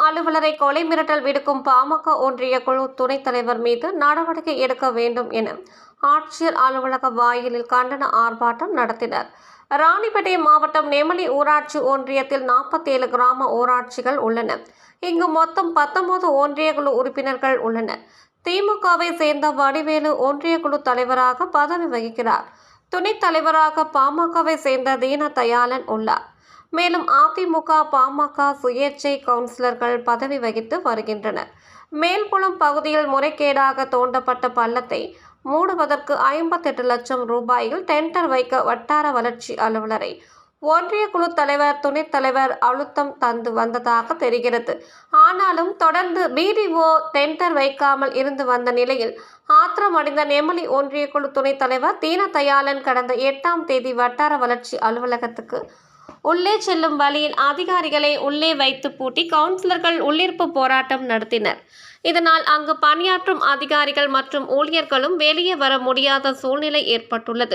அலுவலரை கொலை மிரட்டல் விடுக்கும் பாமக ஒன்றிய குழு துணைத் தலைவர் மீது நடவடிக்கை எடுக்க வேண்டும் என ஆட்சியர் அலுவலக வாயிலில் கண்டன ஆர்ப்பாட்டம் நடத்தினர். ராணிப்பேட்டை மாவட்டம் நெமலி ஊராட்சி ஒன்றியத்தில் நாற்பத்தேழு கிராம ஊராட்சிகள் உள்ளன. இங்கு மொத்தம் பத்தொன்பது ஒன்றிய குழு உறுப்பினர்கள் உள்ளனர். திமுகவை சேர்ந்த வடிவேலு ஒன்றிய குழு தலைவராக பதவி வகிக்கிறார். துணைத் தலைவராக பாமகவை சேர்ந்த தீன தயாளன் உள்ளார். மேலும் அதிமுக பாமக சுயேட்சை கவுன்சிலர்கள் பதவி வகித்து வருகின்றனர். மேல்குளம் பகுதியில் முறைகேடாக தோண்டப்பட்ட பள்ளத்தை மூடுவதற்கு ஐம்பத்தெட்டு லட்சம் ரூபாயில் டெண்டர் வைக்க வட்டார வளர்ச்சி அலுவலரை ஒன்றிய குழு தலைவர் துணைத் தலைவர் அழுத்தம் தந்து வந்ததாக தெரிகிறது. ஆனாலும் தொடர்ந்து பிடிஓ டெண்டர் வைக்காமல் இருந்து வந்த நிலையில் ஆத்திரமடைந்த நெமலி ஒன்றிய குழு துணைத் தலைவர் தீன தயாளன் கடந்த எட்டாம் தேதி வட்டார வளர்ச்சி அலுவலகத்துக்கு உள்ளே செல்லும் வழியில் அதிகாரிகளை உள்ளே வைத்து பூட்டி கவுன்சிலர்கள் உள்ளிருப்பு போராட்டம் நடத்தினர். இதனால் அங்கு பணியாற்றும் அதிகாரிகள் மற்றும் ஊழியர்களும் வெளியே வர முடியாத சூழ்நிலை ஏற்பட்டுள்ளது.